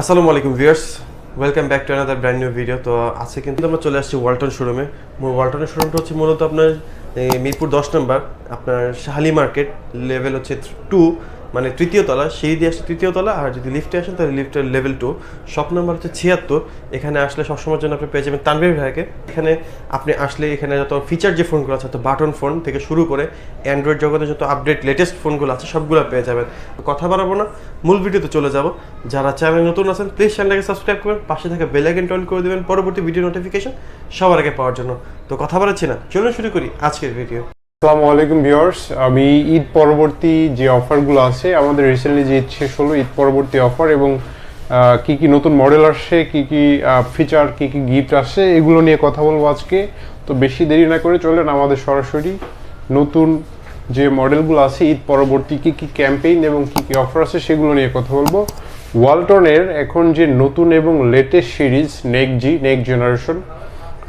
আসসালামু আলাইকুম viewers welcome back to another brand new video তো আজকে কিন্তু আমরা চলে আসছি ওয়ালটন শোরুমে। ওয়ালটনের শোরুমটা হচ্ছে মূলত আপনার মিরপুর দশ নম্বর, আপনার শাহালি মার্কেট লেভেল হচ্ছে টু মানে তৃতীয় তলা সেই দিয়ে আসছে তৃতীয় তলা, আর যদি লিফটে আসেন তাহলে লিফটের লেভেল টু শপ নাম্বার হচ্ছে ছিয়াত্তর। এখানে আসলে সবসময়ের জন্য আপনি পেয়ে যাবেন তানভীর ভাইকে। এখানে আপনি আসলে এখানে যত ফিচার যে ফোনগুলো আছে বাটন ফোন থেকে শুরু করে অ্যান্ড্রয়েড জগতে যত আপডেট লেটেস্ট ফোনগুলো আছে, সবগুলো পেয়ে যাবেন। কথা বাড়াবো না, মূল ভিডিওতে চলে যাব। যারা চ্যানেল নতুন আছেন প্লিজ চ্যানেলটাকে সাবস্ক্রাইব করবেন, পাশে থাকা বেল আইকন অন করে দেবেন, পরবর্তী ভিডিও নোটিফিকেশন সবার আগে পাওয়ার জন্য। তো কথা বাড়াচ্ছি না, চলুন শুরু করি আজকের ভিডিও আসসালামু আলাইকুম ভিউয়ার্স। আমি ঈদ পরবর্তী যে অফারগুলো আছে, আমাদের রিসেন্টলি যে ঈদ শেষ হলো, ঈদ পরবর্তী অফার এবং কি কি নতুন মডেল আসছে, কি কি ফিচার কি কি গিফট আসছে, এগুলো নিয়ে কথা বলব আজকে। তো বেশি দেরি না করে চলেন আমাদের সরাসরি নতুন যে মডেলগুলো আছে, ঈদ পরবর্তী কি কি ক্যাম্পেইন এবং কি কি অফার আছে, সেগুলো নিয়ে কথা বলব। ওয়ালটনের এখন যে নতুন এবং latest series NexG next generation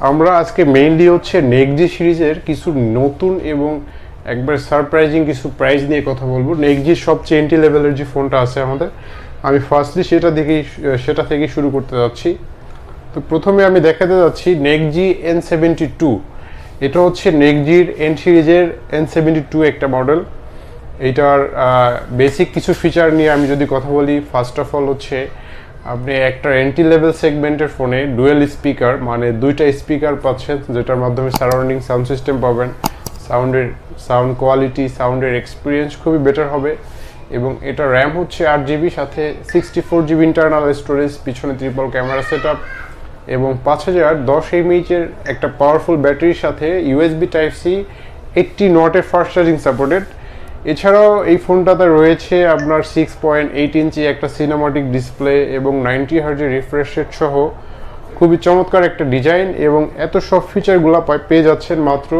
আমরা আজকে মেইনলি হচ্ছে নেকজি সিরিজের কিছু নতুন এবং একবার সারপ্রাইজিং কিছু প্রাইস নিয়ে কথা বলব। নেকজির সবচেয়ে এন্ট্রি লেভেলের যে ফোনটা আছে আমাদের, আমি ফার্স্টলি সেটা দেখেই সেটা থেকেই শুরু করতে যাচ্ছি। তো প্রথমে আমি দেখাতে যাচ্ছি নেকজি এন সেভেন্টি টু এটা হচ্ছে নেকজির এন সিরিজের এন সেভেন্টি টু একটা মডেল এইটার বেসিক কিছু ফিচার নিয়ে আমি যদি কথা বলি ফার্স্ট অফ অল হচ্ছে আপনি একটা এন্ট্রি লেভেল সেগমেন্টের ফোনে ডুয়েল স্পিকার মানে দুইটা স্পিকার পাচ্ছেন, যেটার মাধ্যমে সারাউন্ডিং সাউন্ড সিস্টেম পাবেন। সাউন্ডের সাউন্ড কোয়ালিটি সাউন্ডের এক্সপিরিয়েন্স খুবই বেটার হবে। এবং এটা র্যাম হচ্ছে আট জিবি সাথে sixty four GB internal storage পিছনে ত্রিপল ক্যামেরা সেট এবং পাঁচ হাজার দশ এমএইচের একটা পাওয়ারফুল ব্যাটারির সাথে ইউএসবি টাইপ সি এইটটি নটের ফাস্ট চার্জিং সাপোর্টেড এছাড়াও এই ফোনটাতে রয়েছে আপনার সিক্স পয়েন্ট এইট ইঞ্চি একটা সিনেমাটিক ডিসপ্লে এবং নাইনটি হার্জের রিফ্রেশ রেট সহ খুবই চমৎকার একটা ডিজাইন এবং এত সব ফিচারগুলো পেয়ে যাচ্ছেন মাত্র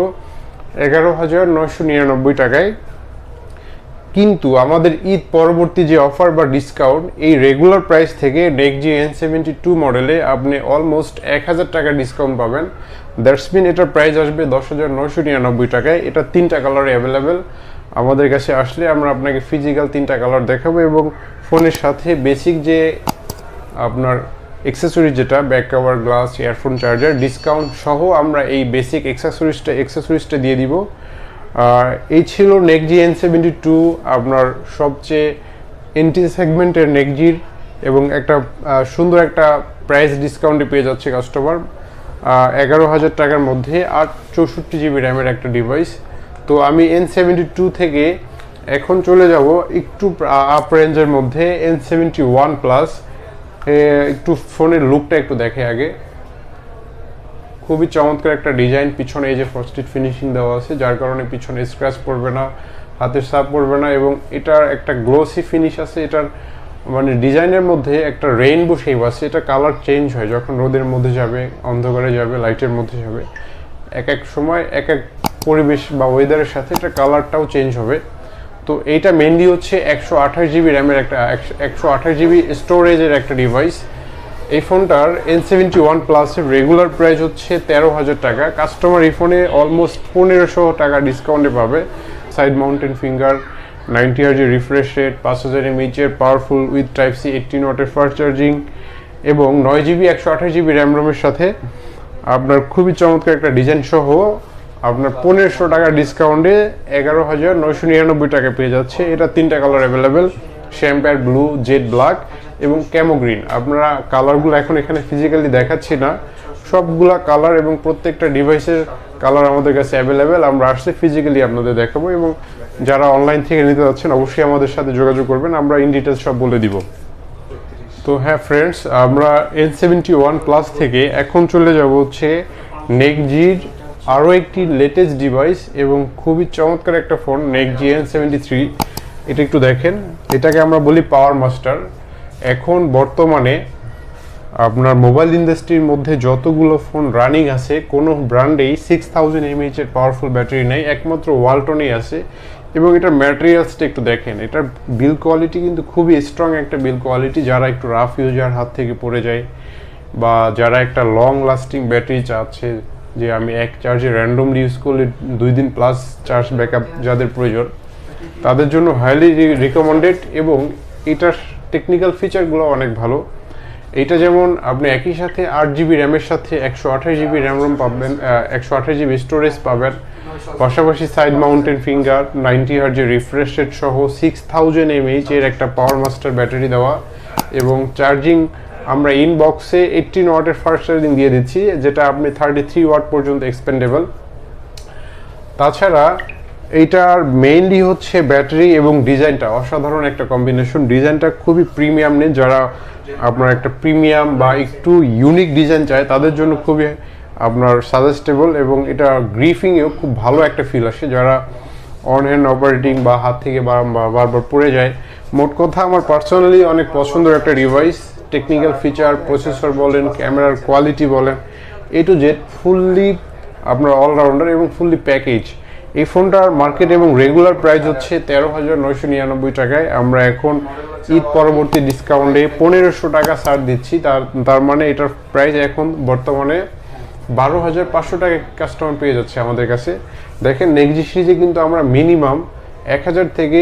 এগারো হাজার নয়শো নিরানব্বই টাকায়। কিন্তু আমাদের ঈদ পরবর্তী যে অফার বা ডিসকাউন্ট এই রেগুলার প্রাইস থেকে next G N seventy two মডেলে আপনি অলমোস্ট এক হাজার টাকা ডিসকাউন্ট পাবেন। দ্যাটস মিন এটার প্রাইস আসবে দশ হাজার নয়শো নিরানব্বই টাকায়। এটা তিনটা কালারে অ্যাভেলেবেল আমাদের কাছে আসলে আমরা আপনাকে ফিজিক্যাল তিনটা কালার দেখাবো এবং ফোনের সাথে বেসিক যে আপনার এক্সেসরি যেটা back cover glass earphone charger discount সহ আমরা এই বেসিক এক্সেসরিজটা এক্সেসরিজটা দিয়ে দিব। আর এই ছিল নেকজি এন সেভেন্টি টু আপনার সবচেয়ে এন্টি সেগমেন্টের নেকজির এবং একটা সুন্দর একটা প্রাইস ডিসকাউন্টে পেয়ে যাচ্ছে কাস্টমার এগারো হাজার টাকার মধ্যে আর চৌষট্টি জিবি র্যামের একটা ডিভাইস তো আমি এন সেভেন্টি টু থেকে এখন চলে যাব একটু আপ রেঞ্জের মধ্যে এন সেভেন্টি ওয়ান প্লাস একটু ফোনের লুকটা একটু দেখে আগে। খুবই চমৎকার একটা ডিজাইন পিছনে এই যে ফ্রস্টেড ফিনিশিং দেওয়া আছে, যার কারণে পিছনে স্ক্র্যাচ পড়বে না, হাতের সাপ পড়বে না এবং এটার একটা গ্লোসি ফিনিশ আছে, এটার মানে ডিজাইনের মধ্যে একটা রেইনবো শেপ আছে, এটা কালার চেঞ্জ হয় যখন রোদের মধ্যে যাবে, অন্ধকারে যাবে লাইটের মধ্যে যাবে। এক এক সময় এক এক পরিবেশ বা ওয়েদারের সাথে এটা কালারটাও চেঞ্জ হবে। তো এইটা মেনলি হচ্ছে একশো আঠাশ জিবি র্যামের একটা, একশো আঠাশ জিবি স্টোরেজের একটা ডিভাইস এই ফোনটার এন সেভেন্টি ওয়ান প্লাসের রেগুলার প্রাইস হচ্ছে তেরো হাজার টাকা। কাস্টমার এই ফোনে অলমোস্ট পনেরোশো টাকা ডিসকাউন্টে পাবে। সাইড মাউন্টেন ফিঙ্গার নাইনটি হাজার রিফ্রেশ রেট পাঁচ হাজার এমএইচের powerful with type C eighteen ওয়াটের ফাস্ট চার্জিং এবং নয় জিবি একশো আঠাশ জিবি র্যাম রোমের সাথে আপনার খুবই চমৎকার একটা ডিজাইন সহ আপনার পনেরোশো টাকা ডিসকাউন্টে এগারো হাজার নয়শো নিরানব্বই টাকা পেয়ে যাচ্ছে। এটা তিনটা colour available শ্যাম্পার blue jade black এবং ক্যামো গ্রিন আপনারা কালারগুলো এখন এখানে ফিজিক্যালি দেখাচ্ছি না। সবগুলা কালার এবং প্রত্যেকটা ডিভাইসের কালার আমাদের কাছে অ্যাভেলেবেল আমরা আসলে ফিজিক্যালি আপনাদের দেখাবো এবং যারা অনলাইন থেকে নিতে যাচ্ছেন, অবশ্যই আমাদের সাথে যোগাযোগ করবেন। আমরা ইন ডিটেলস সব বলে দিব। তো হ্যাঁ ফ্রেন্ডস আমরা এন সেভেন্টি ওয়ান প্লাস থেকে এখন চলে যাব হচ্ছে নেকজির আরও একটি লেটেস্ট ডিভাইস এবং খুবই চমৎকার একটা phone NexG N seventy three এটা একটু দেখেন। এটাকে আমরা বলি পাওয়ার মাস্টার এখন বর্তমানে আপনার মোবাইল ইন্ডাস্ট্রির মধ্যে যতগুলো ফোন রানিং আছে, কোনো ব্র্যান্ডেই সিক্স থাউজেন্ড এমএইচের পাওয়ারফুল ব্যাটারি নেই, একমাত্র ওয়ালটনেই আছে। এবং এটার ম্যাটেরিয়ালসটা একটু দেখেন। এটার বিল কোয়ালিটি কিন্তু খুবই স্ট্রং একটা বিল কোয়ালিটি যারা একটু রাফ ইউজার হাত থেকে পড়ে যায়, বা যারা একটা লং লাস্টিং ব্যাটারি চাচ্ছে যে আমি এক চার্জে র্যান্ডমলি ইউজ করলে দুই দিন প্লাস চার্জ ব্যাকআপ যাদের প্রয়োজন তাদের জন্য হাইলি রিকমেন্ডেড এবং এটার টেকনিক্যাল ফিচারগুলো অনেক ভালো। এটা যেমন আপনি একই সাথে আট জিবি র্যামের সাথে একশো আঠাশ জিবি র্যাম রোম পাবেন একশো আঠাশ জিবি স্টোরেজ পাবেন। পাশাপাশি সাইড মাউন্টেন ফিঙ্গার নাইনটি হার্জের রিফ্রেশ রেট সহ সিক্স থাউজেন্ড এমএইচ এর একটা পাওয়ার মাস্টার ব্যাটারি দেওয়া এবং চার্জিং আমরা ইনবক্সে এইটিন ওয়াটের ফার্স্ট চার্জিং দিয়ে দিচ্ছি, যেটা আপনি থার্টি থ্রি ওয়াট পর্যন্ত এক্সপেন্ডেবল তাছাড়া এইটার মেইনলি হচ্ছে ব্যাটারি এবং ডিজাইনটা অসাধারণ একটা কম্বিনেশন ডিজাইনটা খুবই প্রিমিয়াম নেই, যারা আপনার একটা প্রিমিয়াম বা একটু ইউনিক ডিজাইন চায়, তাদের জন্য খুবই আপনার সাজেস্টেবল এবং এটা গ্রিফিংয়েও খুব ভালো একটা ফিল আসে। যারা অন হ্যান্ড অপারেটিং বা হাত থেকে বারবার পড়ে যায়, মোট কথা আমার পার্সোনালি অনেক পছন্দের একটা ডিভাইস টেকনিক্যাল ফিচার প্রসেসর বলেন ক্যামেরার কোয়ালিটি বলেন এ টু জেড ফুললি আপনার অলরাউন্ডার এবং ফুললি প্যাকেজ এই ফোনটার মার্কেট এবং রেগুলার প্রাইস হচ্ছে তেরো হাজার নয়শো নিরানব্বই টাকায়। আমরা এখন ঈদ পরবর্তী ডিসকাউন্টে পনেরোশো টাকা ছাড় দিচ্ছি। তার তার মানে এটার প্রাইস এখন বর্তমানে বারো হাজার পাঁচশো টাকা কাস্টমার পেয়ে যাচ্ছে আমাদের কাছে। দেখেন নেক্সট সিরিজে কিন্তু আমরা মিনিমাম এক হাজার থেকে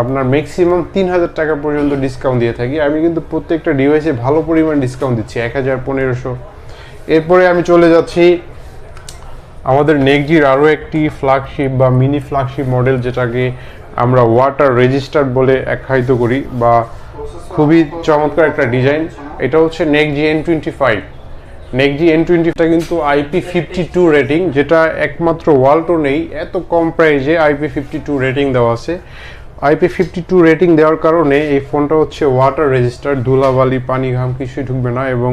আপনার ম্যাক্সিমাম তিন হাজার টাকা পর্যন্ত ডিসকাউন্ট দিয়ে থাকি। আমি কিন্তু প্রত্যেকটা ডিভাইসে ভালো পরিমাণ ডিসকাউন্ট দিচ্ছি এক হাজার পনেরোশো। এরপরে আমি চলে যাচ্ছি আমাদের নেকজির আরও একটি ফ্ল্যাগশিপ বা মিনি ফ্ল্যাগশিপ মডেল যেটাকে আমরা ওয়াটার রেজিস্টার বলে আখ্যায়িত করি বা খুবই চমৎকার একটা ডিজাইন এটা হচ্ছে NexG N twenty five NexG N টোয়েন্টিটা কিন্তু আইপি ফিফটি টু রেটিং যেটা একমাত্র ওয়ালটো নেই, এত কম প্রাইজে আইপি ফিফটি টু রেটিং দেওয়া আছে। আইপি ফিফটি টু রেটিং দেওয়ার কারণে এই ফোনটা হচ্ছে ওয়াটার রেজিস্টার ধুলাবালি, পানি ঘাম কিছুই ঢুকবে না এবং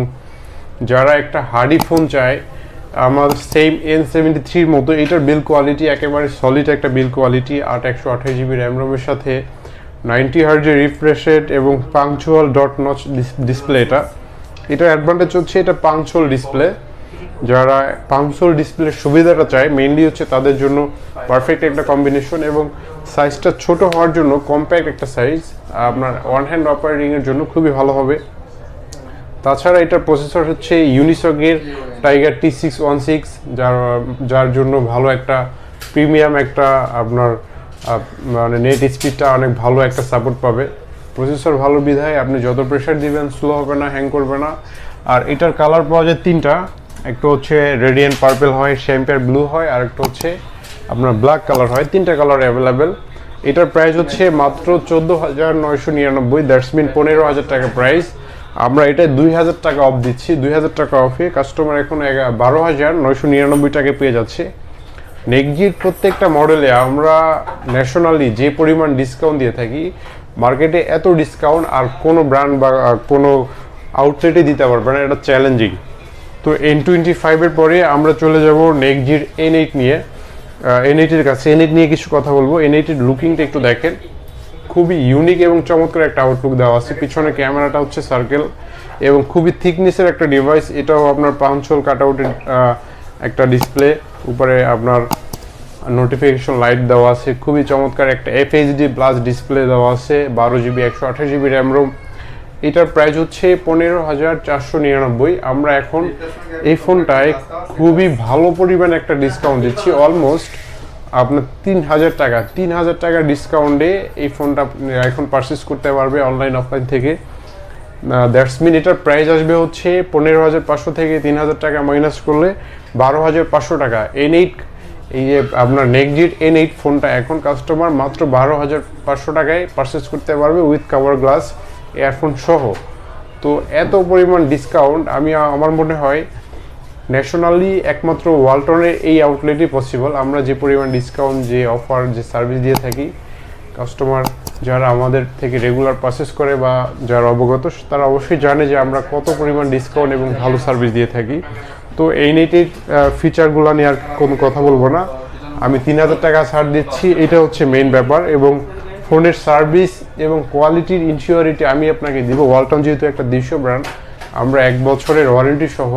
যারা একটা হার্ডি ফোন চায়, আমার সেম এন সেভেন্টি থ্রির মতো, এটার বিল কোয়ালিটি একেবারে সলিড একটা বিল কোয়ালিটি আট একশো আঠাশ জিবি র্যাম রোমের সাথে নাইনটি হার্জের রিফ্রেশ রেট এবং পাংচুয়াল ডট নচ ডিসপ্লে এটা এটার অ্যাডভান্টেজ হচ্ছে এটা পাংচুয়াল ডিসপ্লে যারা পাংচুয়াল ডিসপ্লের সুবিধাটা চায় মেইনলি হচ্ছে তাদের জন্য পারফেক্ট একটা কম্বিনেশন এবং সাইজটা ছোট হওয়ার জন্য কম্প্যাক্ট একটা সাইজ আপনার ওয়ান হ্যান্ড অপারেটিংয়ের জন্য খুবই ভালো হবে। তাছাড়া এটার প্রসেসর হচ্ছে ইউনিসকের Tiger T six one six যার যার জন্য ভালো একটা প্রিমিয়াম একটা আপনার মানে নেট স্পিডটা অনেক ভালো একটা সাপোর্ট পাবে। প্রসেসর ভালো বিধায় আপনি যত প্রেশার দিবেন স্লো হবে না হ্যাং করবে না। আর এটার কালার পাওয়া যায় তিনটা। একটা হচ্ছে রেডিয়েন্ট পার্পেল হয় শ্যাম্পিয়ার ব্লু হয়, আর একটা হচ্ছে আপনার ব্ল্যাক কালার হয়। তিনটা কালার অ্যাভেলেবেল এটার প্রাইস হচ্ছে মাত্র চোদ্দ হাজার নয়শো নিরানব্বই। দ্যাটস মিন পনেরো হাজার টাকা প্রাইস আমরা এটা দুই হাজার টাকা অফ দিচ্ছি। দুই হাজার টাকা অফে কাস্টমার এখন বারো হাজার নয়শো নিরানব্বই টাকা পেয়ে যাচ্ছে। নেকজির প্রত্যেকটা মডেলে আমরা ন্যাশনালি যে পরিমাণ ডিসকাউন্ট দিয়ে থাকি মার্কেটে এত ডিসকাউন্ট আর কোনো ব্র্যান্ড বা, কোনো আউটলেটে দিতে পারবে না। এটা চ্যালেঞ্জিং তো এন টোয়েন্টি ফাইভের পরে আমরা চলে যাব নেকজির এন এইট নিয়ে। এন এইটের কাছে। এন এইট নিয়ে কিছু কথা বলব। এন এইটের লুকিংটা একটু দেখেন। খুবই ইউনিক এবং চমৎকার একটা আউটলুক দেওয়া আছে। পিছনে ক্যামেরাটা হচ্ছে সার্কেল এবং খুবই থিকনেসের একটা ডিভাইস এটাও আপনার পাঁচশোল কাট আউটের একটা ডিসপ্লে উপরে আপনার নোটিফিকেশন লাইট দেওয়া আছে। খুবই চমৎকার একটা এফএইচডি প্লাস ডিসপ্লে দেওয়া আছে। বারো জিবি একশো আঠাশ জিবি র্যাম রোম এটার প্রাইস হচ্ছে পনেরো হাজার চারশো নিরানব্বই। আমরা এখন এই ফোনটায় খুবই ভালো পরিমাণ একটা ডিসকাউন্ট দিচ্ছি। অলমোস্ট আপনার তিন হাজার টাকা। তিন হাজার টাকা ডিসকাউন্টে এই ফোনটা এখন পারচেস করতে পারবে অনলাইন অফলাইন থেকে। দ্যাটস মিন এটার প্রাইস আসবে হচ্ছে পনেরো হাজার পাঁচশো থেকে তিন হাজার টাকা মাইনাস করলে বারো হাজার পাঁচশো টাকা। এন এইট এই যে আপনার নেকজিট এন এইট ফোনটা এখন কাস্টমার মাত্র বারো হাজার পাঁচশো টাকায় পারচেস করতে পারবে উইথ কাভার গ্লাস ইয়ারফোন সহ। তো এত পরিমাণ ডিসকাউন্ট আমি, আমার মনে হয় ন্যাশনালি একমাত্র ওয়ালটনের এই আউটলেটই পসিবল আমরা যে পরিমাণ ডিসকাউন্ট যে অফার যে সার্ভিস দিয়ে থাকি কাস্টমার যারা আমাদের থেকে রেগুলার পারচেস করে বা যারা অবগত, তারা অবশ্যই জানে যে আমরা কত পরিমাণ ডিসকাউন্ট এবং ভালো সার্ভিস দিয়ে থাকি। তো এই নেটের ফিচারগুলো নিয়ে আর কোনো কথা বলব না। আমি তিন হাজার টাকা ছাড় দিচ্ছি, এটা হচ্ছে মেইন ব্যাপার এবং ফোনের সার্ভিস এবং কোয়ালিটির ইনসিওরিটি আমি আপনাকে দিব। ওয়ালটন যেহেতু একটা দেশীয় ব্র্যান্ড, আমরা এক বছরের ওয়ারেন্টি সহ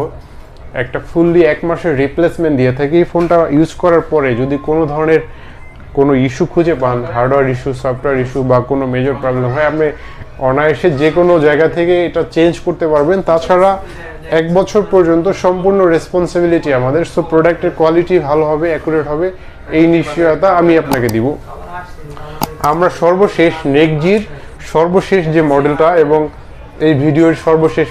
একটা ফুললি এক মাসের রিপ্লেসমেন্ট দিয়ে থাকি। এই ফোনটা ইউজ করার পরে যদি কোনো ধরনের কোনো ইস্যু খুঁজে পান হার্ডওয়্যার ইস্যু সফটওয়্যার ইস্যু বা কোনো মেজর প্রবলেম হয়, আপনি অনায়াসে যে কোনো জায়গা থেকে এটা চেঞ্জ করতে পারবেন। তাছাড়া এক বছর পর্যন্ত সম্পূর্ণ রেসপন্সিবিলিটি আমাদের। সো প্রোডাক্টের কোয়ালিটি ভালো হবে অ্যাকুরেট হবে, এই নিশ্চয়তা আমি আপনাকে দিব। আমরা সর্বশেষ নেকজির, সর্বশেষ যে মডেলটা এবং এই ভিডিওর সর্বশেষ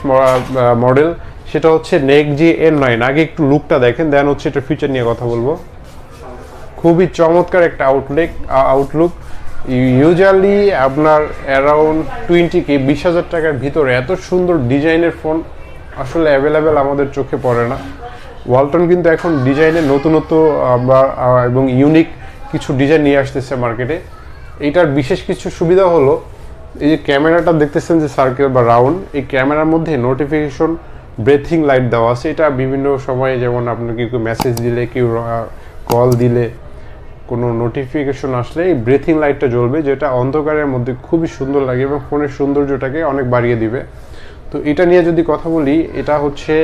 মডেল, সেটা হচ্ছে নেক জি এন নাইন আগে একটু লুকটা দেখেন দেন হচ্ছে এটা ফিচার নিয়ে কথা বলব। খুবই চমৎকার একটা আউটলেক আউটলুক ইউজুয়ালি আপনার অ্যারাউন্ড টোয়েন্টি কে বিশ হাজার টাকার ভিতরে এত সুন্দর ডিজাইনের ফোন আসলে অ্যাভেলেবেল আমাদের চোখে পড়ে না। ওয়ালটন কিন্তু এখন ডিজাইনের নতুনত্ব বা এবং ইউনিক কিছু ডিজাইন নিয়ে আসতেছে মার্কেটে এইটার বিশেষ কিছু সুবিধা হলো, এই যে ক্যামেরাটা দেখতেছেন যে সার্কেল বা রাউন্ড এই ক্যামেরার মধ্যে নোটিফিকেশন ব্রেথিং লাইট দেওয়া আছে। এটা বিভিন্ন সময়ে যেমন আপনাকে কেউ মেসেজ দিলে, কেউ কল দিলে, কোনো নোটিফিকেশন আসলে এই ব্রেথিং লাইটটা জ্বলবে, যেটা অন্ধকারের মধ্যে খুবই সুন্দর লাগে এবং ফোনের সৌন্দর্যটাকে অনেক বাড়িয়ে দিবে। তো এটা নিয়ে যদি কথা বলি, এটা হচ্ছে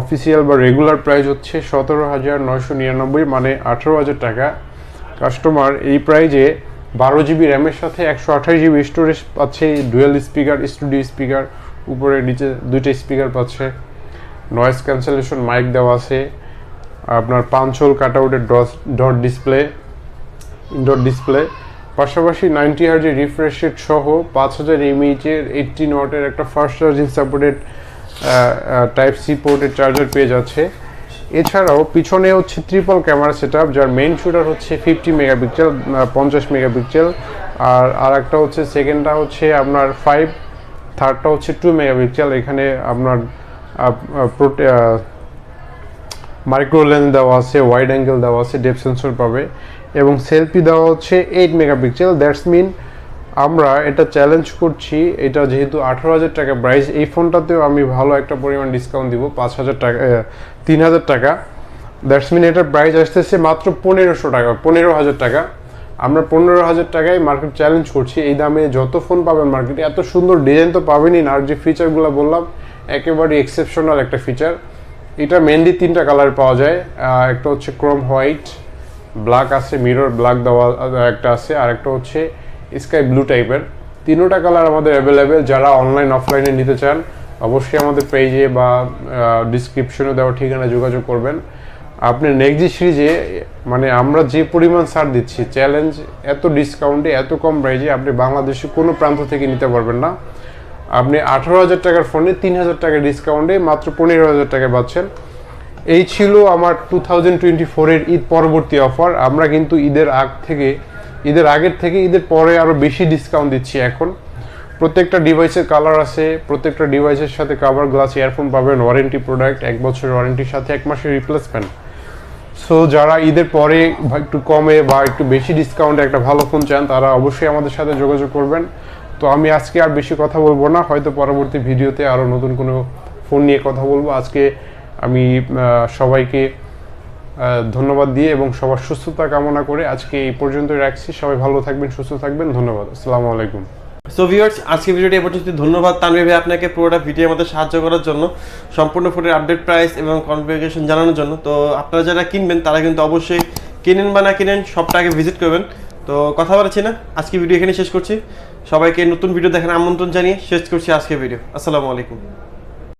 অফিসিয়াল বা রেগুলার প্রাইস হচ্ছে সতেরো হাজার নয়শো নিরানব্বই মানে আঠেরো হাজার টাকা। কাস্টমার এই প্রাইজে বারো জিবি র্যামের সাথে একশো আঠাশ জিবি স্টোরেজ পাচ্ছে ডুয়েল স্পিকার স্টুডিও স্পিকার উপরে নিচে দুইটা স্পিকার পাচ্ছে। নয়েজ ক্যান্সেলেশন মাইক দেওয়া আছে। আপনার পাঁচ হোল কাট আউটের ডট ডিসপ্লে ইনডোর ডিসপ্লে পাশাপাশি নাইনটি হার্জের রিফ্রেশ রেট সহ পাঁচ হাজার এমএইচের এইটটিন নটের একটা fast charging supported type C পোর্টের চার্জার পেয়ে যাচ্ছে। এছাড়াও পিছনে হচ্ছে ট্রিপল ক্যামেরা সেট যার মেইন শুটার হচ্ছে ফিফটি মেগাপিক্সেল পঞ্চাশ মেগাপিক্সেল আর আর একটা হচ্ছে সেকেন্ডটা হচ্ছে আপনার ফাইভ থার্ডটা হচ্ছে টু মেগাপিক্সেল এখানে আপনার মাইক্রো লেন্স দেওয়া আছে ওয়াইড অ্যাঙ্গেল দেওয়া আছে ডেপ সেন্সর পাবে, এবং সেলফি দেওয়া হচ্ছে এইট মেগাপিক্সেল দ্যাটস মিন আমরা এটা চ্যালেঞ্জ করছি, এটা যেহেতু আঠারো হাজার টাকা প্রাইস এই ফোনটাতেও আমি ভালো একটা পরিমাণ ডিসকাউন্ট দিব, পাঁচ হাজার টাকা তিন হাজার টাকা। দ্যাটস মিন এটার প্রাইস আসতেছে মাত্র পনেরোশো টাকা পনেরো হাজার টাকা। আমরা পনেরো হাজার টাকায় মার্কেট চ্যালেঞ্জ করছি, এই দামে যত ফোন পাবেন মার্কেটে এত সুন্দর ডিজাইন তো পাবেনই না, আর যে ফিচারগুলো বললাম, একেবারে এক্সেপশনাল একটা ফিচার এটা মেনলি তিনটা কালার পাওয়া যায় একটা হচ্ছে ক্রোম হোয়াইট ব্ল্যাক আছে মিরর ব্ল্যাক দেওয়া একটা আছে, আর একটা হচ্ছে স্কাই ব্লু টাইপের তিনোটা কালার আমাদের অ্যাভেলেবেল যারা অনলাইন অফলাইনে নিতে চান অবশ্যই আমাদের পেজে বা ডিসক্রিপশনে দেওয়া ঠিকানা যোগাযোগ করবেন। আপনি নেক্সট সিরিজে মানে আমরা যে পরিমাণ সার দিচ্ছি চ্যালেঞ্জ এত ডিসকাউন্টে এত কম প্রাইজে আপনি বাংলাদেশে কোনো প্রান্ত থেকে নিতে পারবেন না। আপনি আঠারো হাজার টাকার ফোনে তিন হাজার টাকা ডিসকাউন্টে মাত্র পনেরো হাজার টাকা পাচ্ছেন। এই ছিল আমার টু থাউজেন্ড টোয়েন্টি ফোরের ঈদ পরবর্তী অফার আমরা কিন্তু ঈদের আগ থেকে, ঈদের আগের থেকে ঈদের পরে আরও বেশি ডিসকাউন্ট দিচ্ছি এখন। প্রত্যেকটা ডিভাইসের কালার আছে, প্রত্যেকটা ডিভাইসের সাথে কাভার গ্লাস ইয়ারফোন পাবেন ওয়ারেন্টি প্রোডাক্ট এক বছরের ওয়ারেন্টির সাথে এক মাসের রিপ্লেসমেন্ট সো যারা ঈদের পরে একটু কমে বা একটু বেশি ডিসকাউন্টে একটা ভালো ফোন চান, তারা অবশ্যই আমাদের সাথে যোগাযোগ করবেন। তো আমি আজকে আর বেশি কথা বলব না, হয়তো পরবর্তী ভিডিওতে আরও নতুন কোনো ফোন নিয়ে কথা বলব। আজকে আমি সবাইকে ধন্যবাদ দিয়ে এবং সবার সুস্থতা কামনা করে আজকে এই পর্যন্তই রাখছি। সবাই ভালো থাকবেন, সুস্থ থাকবেন, ধন্যবাদ। আসসালামু আলাইকুম। সো ভিউয়ার্স আজকে ভিডিওটি এ পর্যন্ত ধন্যবাদ তানভীর ভাই আপনাকে পুরোটা ভিডিও আমাদের সাহায্য করার জন্য, সম্পূর্ণ ফোনের আপডেট প্রাইস এবং কনফিগারেশন জানানোর জন্য। তো আপনারা যারা কিনবেন, তারা কিন্তু অবশ্যই কিনেন বা না কিনেন, সবটা আগে ভিজিট করবেন। তো কথা বলেছি না, আজকে ভিডিও এখানে শেষ করছি। সবাইকে নতুন ভিডিও দেখার আমন্ত্রণ জানিয়ে শেষ করছি আজকে ভিডিও আসসালামু আলাইকুম।